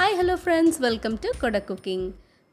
Hi hello friends welcome to ಕೊಡ cooking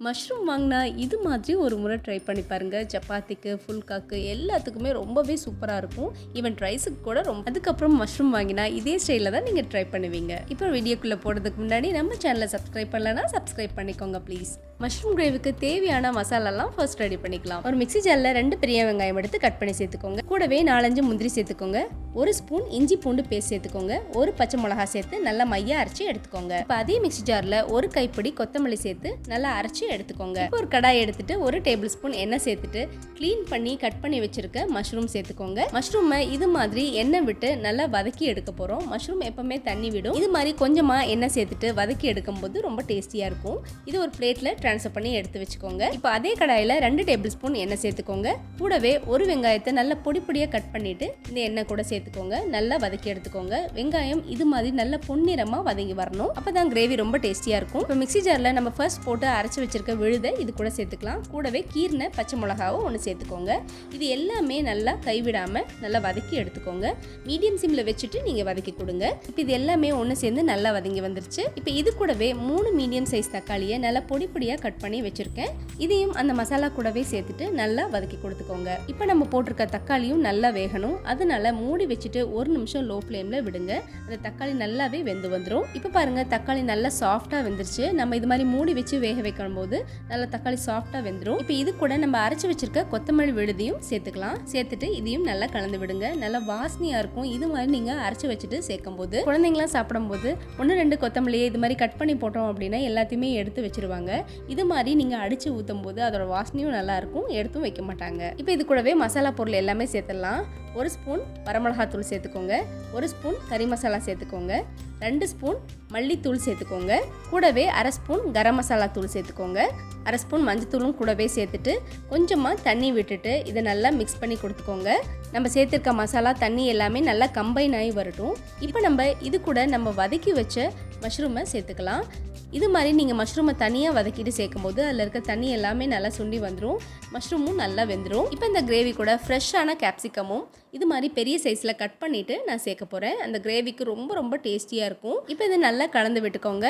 mushroom வாங்கினா இது மாதிரி ஒரு முறை ட்ரை பண்ணி பாருங்கள் சப்பாத்திக்கு ஃபுல்காக்கு எல்லாத்துக்குமே ரொம்பவே சூப்பராக இருக்கும். ஈவன் ரைஸுக்கு கூட ரொம்ப அதுக்கப்புறம் மஷ்ரூம் வாங்கினா இதே ஸ்டைலில் தான் நீங்கள் ட்ரை பண்ணுவீங்க. இப்போ வீடியோக்குள்ளே போடுறதுக்கு முன்னாடி நம்ம சேனலை சப்ஸ்கிரைப் பண்ணலன்னா சப்ஸ்கிரைப் பண்ணிக்கோங்க ப்ளீஸ் மஷ்ரூம் கிரேவிக்கு தேவையான மசாலாலாம் ஃபர்ஸ்ட் ரெடி பண்ணிக்கலாம். ஒரு மிக்ஸி ஜாரில் ரெண்டு பெரிய வெங்காயம் எடுத்து கட் பண்ணி சேர்த்துக்கோங்க. கூடவே நாலஞ்சு முந்திரி சேர்த்துக்கோங்க. ஒரு ஸ்பூன் இஞ்சி பூண்டு பேஸ்ட் சேர்த்துக்கோங்க. ஒரு பச்சை மிளகா சேர்த்து நல்லா மைய அரைச்சி எடுத்துக்கோங்க. இப்போ அதே மிக்ஸி ஜாரில் ஒரு கைப்பிடி கொத்தமல்லி சேர்த்து நல்லா அரைச்சி எடுத்துக்கோங்க. இப்போ ஒரு கடாய் எடுத்துட்டு ஒரு டேபிள் ஸ்பூன் எண்ணெய் சேர்த்துட்டு க்ளீன் பண்ணி கட் பண்ணி வச்சிருக்க மஷ்ரூம் சேர்த்துக்கோங்க. மஷ்ரூமை இது மாதிரி எண்ணெய் விட்டு நல்லா வதக்கி எடுக்க போகிறோம் மஷ்ரூம் எப்பவுமே தண்ணி விடும். இது மாதிரி கொஞ்சமாக எண்ணெய் சேர்த்துட்டு வதக்கி எடுக்கும்போது ரொம்ப டேஸ்டியாக இருக்கும். இது ஒரு பிளேட்டில் ட்ரான்ஸ்ஃபர் பண்ணி எடுத்து வச்சுக்கோங்க. இப்போ அதே கடாயில் ரெண்டு டேபிள் ஸ்பூன் எண்ணெய் சேர்த்துக்கோங்க. கூடவே ஒரு வெங்காயத்தை நல்லா பொடி பொடியாக கட் பண்ணிட்டு இந்த எண்ணெய் கூட சேர்த்துக்கோங்க. நல்லா வதக்கி எடுத்துக்கோங்க. வெங்காயம் இது மாதிரி நல்லா பொன்னிறமாக வதங்கி வரணும். அப்போ தான் கிரேவி ரொம்ப டேஸ்டியாக இருக்கும். இப்போ மிக்ஸி ஜாரில் நம்ம ஃபர்ஸ்ட் போட்டு அரைச்சி வச்சு வச்சுருக்க விழுதை இது கூட சேர்த்துக்கலாம். கூடவே கீர்ன பச்சை மிளகாவும் ஒன்று சேர்த்துக்கோங்க. இது எல்லாமே நல்லா கைவிடாமல் நல்லா வதக்கி எடுத்துக்கோங்க. மீடியம் சிம்மில் வச்சுட்டு நீங்கள் வதக்கி கொடுங்க. இப்போ இது எல்லாமே ஒன்று சேர்ந்து நல்லா வதங்கி வந்துருச்சு. இப்போ இது கூடவே மூணு மீடியம் சைஸ் தக்காளியை நல்லா பொடி பொடியாக கட் பண்ணி வச்சுருக்கேன். இதையும் அந்த மசாலா கூடவே சேர்த்துட்டு நல்லா வதக்கி கொடுத்துக்கோங்க. இப்போ நம்ம போட்டிருக்க தக்காளியும் நல்லா வேகணும். அதனால மூடி வச்சுட்டு ஒரு நிமிஷம் லோ ஃப்ளேமில் விடுங்க. அந்த தக்காளி நல்லாவே வெந்து வந்துடும் இப்போ பாருங்க தக்காளி நல்லா சாஃப்டாக வெந்துருச்சு. நம்ம இது மாதிரி மூடி வச்சு வேக வைக்கும் போது நல்லா தக்காளி சாஃப்டாக வெந்துடும் இப்போ இது கூட நம்ம அரைச்சி வச்சிருக்க கொத்தமல்லி விழுதியும் சேர்த்துக்கலாம். சேர்த்துட்டு இதையும் நல்லா கலந்து விடுங்க. நல்லா வாசனையாக இருக்கும். இது மாதிரி நீங்கள் அரைச்சி வச்சுட்டு சேர்க்கும் போது குழந்தைங்களாம் சாப்பிடும்போது ஒன்று ரெண்டு கொத்தமல்லியை இது மாதிரி கட் பண்ணி போட்டோம் அப்படின்னா எல்லாத்தையுமே எடுத்து வச்சிருவாங்க. இது மாதிரி நீங்கள் அடித்து ஊற்றும் போது அதோட வாசனையும் நல்லா இருக்கும். எடுத்தும் வைக்க மாட்டாங்க. இப்போ இது கூடவே மசாலா பொருள் எல்லாமே சேர்த்துடலாம். ஒரு ஸ்பூன் வரமிளகாத்தூள் சேர்த்துக்கோங்க. ஒரு ஸ்பூன் கறி மசாலா சேர்த்துக்கோங்க. ரெண்டு ஸ்பூன் மல்லித்தூள் சேர்த்துக்கோங்க. கூடவே அரை ஸ்பூன் கரம் மசாலா தூள் சேர்த்துக்கோங்க. அரை ஸ்பூன் மஞ்சத்தூளும் கூடவே சேர்த்துட்டு கொஞ்சமாக தண்ணி விட்டுட்டு இதை நல்லா மிக்ஸ் பண்ணி கொடுத்துக்கோங்க. நம்ம சேர்த்துருக்க மசாலா தண்ணி எல்லாமே நல்லா கம்பைன் ஆகி வரட்டும். இப்போ நம்ம இது கூட நம்ம வதக்கி வச்ச மஷ்ரூமை சேர்த்துக்கலாம். இது மாதிரி நீங்கள் மஷ்ரூமை தனியாக வதக்கிட்டு சேர்க்கும் போது அதில் இருக்க தண்ணி எல்லாமே நல்லா சுண்டி வந்துடும் மஷ்ரூமும் நல்லா வெந்துடும் இப்போ இந்த கிரேவி கூட ஃப்ரெஷ்ஷான கேப்சிகமும் இது மாதிரி பெரிய சைஸில் கட் பண்ணிவிட்டு நான் சேர்க்க போகிறேன் அந்த கிரேவிக்கு ரொம்ப ரொம்ப டேஸ்டியாக இருக்கும். இப்போ இதை நல்லா கலந்து விட்டுக்கோங்க.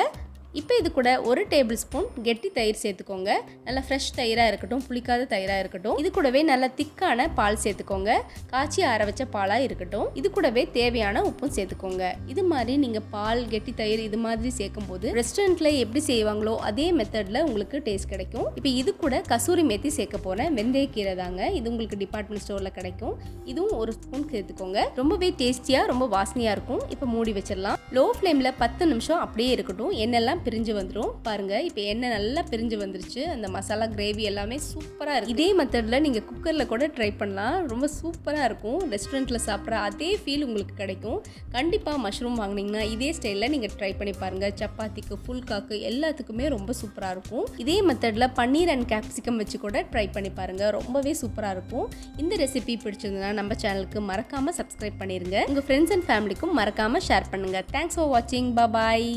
இப்போ இது கூட ஒரு டேபிள் ஸ்பூன் கெட்டி தயிர் சேர்த்துக்கோங்க. நல்லா ஃப்ரெஷ் தயிராக இருக்கட்டும் புளிக்காத தயிராக இருக்கட்டும். இது கூடவே நல்லா திக்கான பால் சேர்த்துக்கோங்க. காய்ச்சி ஆற வச்ச பாலாக இருக்கட்டும். இது கூடவே தேவையான உப்பும் சேர்த்துக்கோங்க. இது மாதிரி நீங்கள் பால் கெட்டி தயிர் இது மாதிரி சேர்க்கும் போது ரெஸ்டாரண்ட்டில் எப்படி செய்வாங்களோ அதே மெத்தடில் உங்களுக்கு டேஸ்ட் கிடைக்கும். இப்போ இது கூட கசூரி மேத்தி சேர்க்க போகிறேன் வெந்தயக்கீரை தாங்க. இது உங்களுக்கு டிபார்ட்மெண்ட் ஸ்டோரில் கிடைக்கும். இதுவும் ஒரு ஸ்பூன் சேர்த்துக்கோங்க. ரொம்பவே டேஸ்டியாக ரொம்ப வாசனையாக இருக்கும். இப்போ மூடி வச்சிடலாம். லோ ஃப்ளேமில் பத்து நிமிஷம் அப்படியே இருக்கட்டும். என்னெல்லாம் எல்லாம் பிரிஞ்சு வந்துடும் பாருங்க இப்போ எண்ணெய் நல்லா பிரிஞ்சு வந்துருச்சு. அந்த மசாலா கிரேவி எல்லாமே சூப்பராக இருக்கும் இதே மெத்தடில் நீங்கள் குக்கரில் கூட ட்ரை பண்ணலாம். ரொம்ப சூப்பராக இருக்கும். ரெஸ்டாரண்ட்டில் சாப்பிட்ற அதே ஃபீல் உங்களுக்கு கிடைக்கும். கண்டிப்பாக மஷ்ரூம் வாங்கினீங்கன்னா இதே ஸ்டைலில் நீங்கள் ட்ரை பண்ணி பாருங்கள் சப்பாத்திக்கு ஃபுல்காக்கு எல்லாத்துக்குமே ரொம்ப சூப்பராக இருக்கும். இதே மெத்தடில் பன்னீர் அண்ட் கேப்சிகம் வச்சு கூட ட்ரை பண்ணி பாருங்கள் ரொம்பவே சூப்பராக இருக்கும். இந்த ரெசிபி பிடிச்சிருந்ததுன்னா நம்ம சேனலுக்கு மறக்காமல் சப்ஸ்கிரைப் பண்ணிடுங்க உங்கள் ஃப்ரெண்ட்ஸ் அண்ட் ஃபேமிலிக்கும் மறக்காமல் ஷேர் பண்ணுங்கள் தேங்க்ஸ் ஃபார் வாட்சிங் பாய்